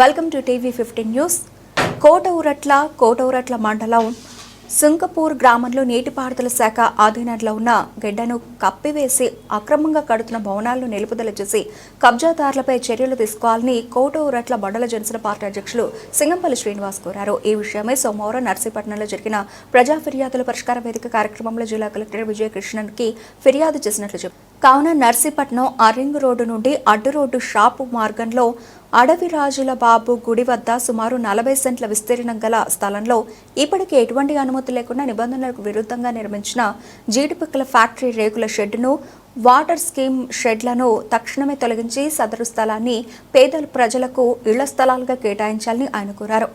Welcome to TV fifteen news. Kotauratla Kotauratla మండలం సుంకపూర్ గ్రామంలో నీటిపారుదల శాఖ ఆధీనంలో ఉన్న గెడ్డను కప్పివేసి అక్రమంగా కడుతున్న భవనాలను నిలుపుదల చేసి కబ్జాదారులపై చర్యలు తీసుకోవాలని కోటౌరట్ల మండల జనసేన పార్టీ అధ్యక్షులు సింగంపల్లి శ్రీనివాస్ కోరారు. ఈ విషయమై సోమవారం నర్సీపట్నంలో జరిగిన ప్రజా ఫిర్యాదుల పరిష్కార వేదిక కార్యక్రమంలో జిల్లా కలెక్టర్ విజయకృష్ణన్కి ఫిర్యాదు చేసినట్లు చెప్పారు. కావున నర్సీపట్నం అరింగ్ రోడ్డు నుండి అడ్డు రోడ్డు షాపు మార్గంలో అడవి రాజుల బాబు గుడి వద్ద సుమారు నలభై సెంట్ల విస్తీర్ణం గల స్థలంలో ఇప్పటికే ఎటువంటి అనుమతి లేకుండా నిబంధనలకు విరుద్ధంగా నిర్మించిన జీడిపిక్కల ఫ్యాక్టరీ రేకుల షెడ్డును వాటర్ స్కీమ్ షెడ్లను తక్షణమే తొలగించి సదరు స్థలాన్ని పేద ప్రజలకు ఇళ్ళ స్థలాలుగా కేటాయించాలని ఆయన కోరారు.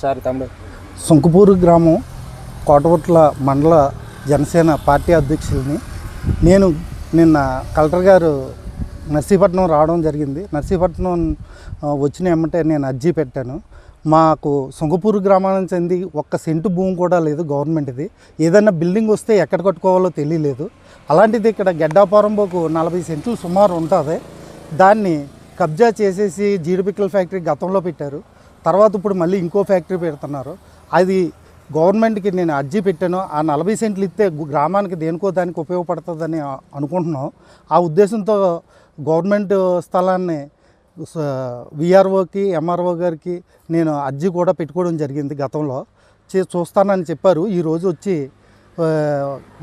సారీ తమ్ముడు. సుంకుపూరు గ్రామం కోటగుట్ల మండల జనసేన పార్టీ అధ్యక్షుల్ని నేను నిన్న కలెక్టర్ గారు నర్సీపట్నం రావడం జరిగింది. నర్సీపట్నం వచ్చిన ఏమంటే నేను అర్జీ పెట్టాను. మాకు సుంగపూరు గ్రామానికి చెంది ఒక్క సెంటు భూమి కూడా లేదు గవర్నమెంట్ది ఏదైనా బిల్డింగ్ వస్తే ఎక్కడ కట్టుకోవాలో తెలియలేదు. అలాంటిది ఇక్కడ గెడ్డాపురంబోకు నలభై సెంట్లు సుమారు ఉంటుంది. దాన్ని కబ్జా చేసేసి జీడిపిక్కల ఫ్యాక్టరీ గతంలో పెట్టారు. తర్వాత ఇప్పుడు మళ్ళీ ఇంకో ఫ్యాక్టరీ పెడుతున్నారు. అది గవర్నమెంట్కి నేను అర్జీ పెట్టాను. ఆ నలభై సెంట్లు ఇస్తే గ్రామానికి దేనికో దానికి ఉపయోగపడుతుందని అనుకుంటున్నాం. ఆ ఉద్దేశంతో గవర్నమెంట్ స్థలాన్ని విఆర్ఓకి ఎంఆర్ఓ గారికి నేను అర్జీ కూడా పెట్టుకోవడం జరిగింది గతంలో. చే చూస్తానని చెప్పారు. ఈరోజు వచ్చి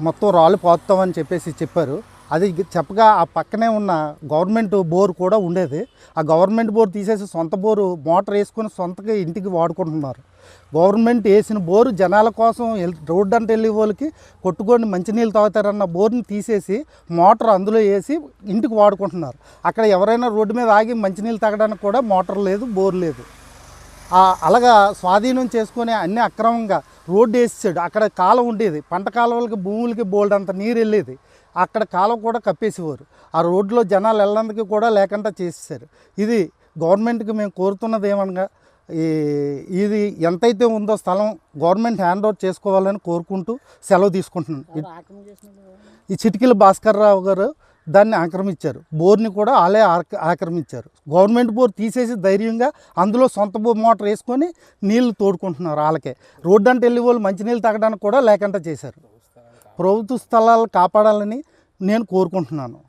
మొత్తం రాళ్ళు పోతామని చెప్పేసి చెప్పారు. అది చెప్పగా ఆ పక్కనే ఉన్న గవర్నమెంట్ బోర్ కూడా ఉండేది. ఆ గవర్నమెంట్ బోర్ తీసేసి సొంత బోరు మోటార్ వేసుకొని సొంతగా ఇంటికి వాడుకుంటున్నారు. గవర్నమెంట్ వేసిన బోరు జనాల కోసం రోడ్డు అంటే వెళ్ళే వాళ్ళకి కొట్టుకొని మంచినీళ్ళు తాగుతారన్న బోర్ని తీసేసి మోటార్ అందులో వేసి ఇంటికి వాడుకుంటున్నారు. అక్కడ ఎవరైనా రోడ్డు మీద ఆగి మంచినీళ్ళు తాగడానికి కూడా మోటార్ లేదు బోర్ లేదు. అలాగా స్వాధీనం చేసుకొని అన్ని అక్రమంగా రోడ్డు వేసేసాడు. అక్కడ కాలం ఉండేది. పంట కాలువలకి భూములకి బోల్డ్ అంత నీరు వెళ్ళేది. అక్కడ కాలం కూడా కప్పేసేవారు. ఆ రోడ్లో జనాలు వెళ్ళడానికి కూడా లేకుండా చేసేసారు. ఇది గవర్నమెంట్కి మేము కోరుతున్నది ఏమనగా ఈ ఇది ఎంతైతే ఉందో స్థలం గవర్నమెంట్ హ్యాండ్ ఓవర్ చేసుకోవాలని కోరుకుంటూ సెలవు తీసుకుంటున్నాను. ఈ చిటికల భాస్కర్ రావు గారు దాన్ని ఆక్రమించారు. బోర్ని కూడా వాళ్ళే ఆక- ఆక్రమించారు. గవర్నమెంట్ బోర్ తీసేసి ధైర్యంగా అందులో సొంత బోర్ మోటార్ వేసుకొని నీళ్ళు తోడుకుంటున్నారు వాళ్ళకే రోడ్డు అంటే వెళ్ళి వాళ్ళు మంచినీళ్ళు తాగడానికి కూడా లేకుండా చేశారు. ప్రభుత్వ స్థలాలు కాపాడాలని నేను కోరుకుంటున్నాను.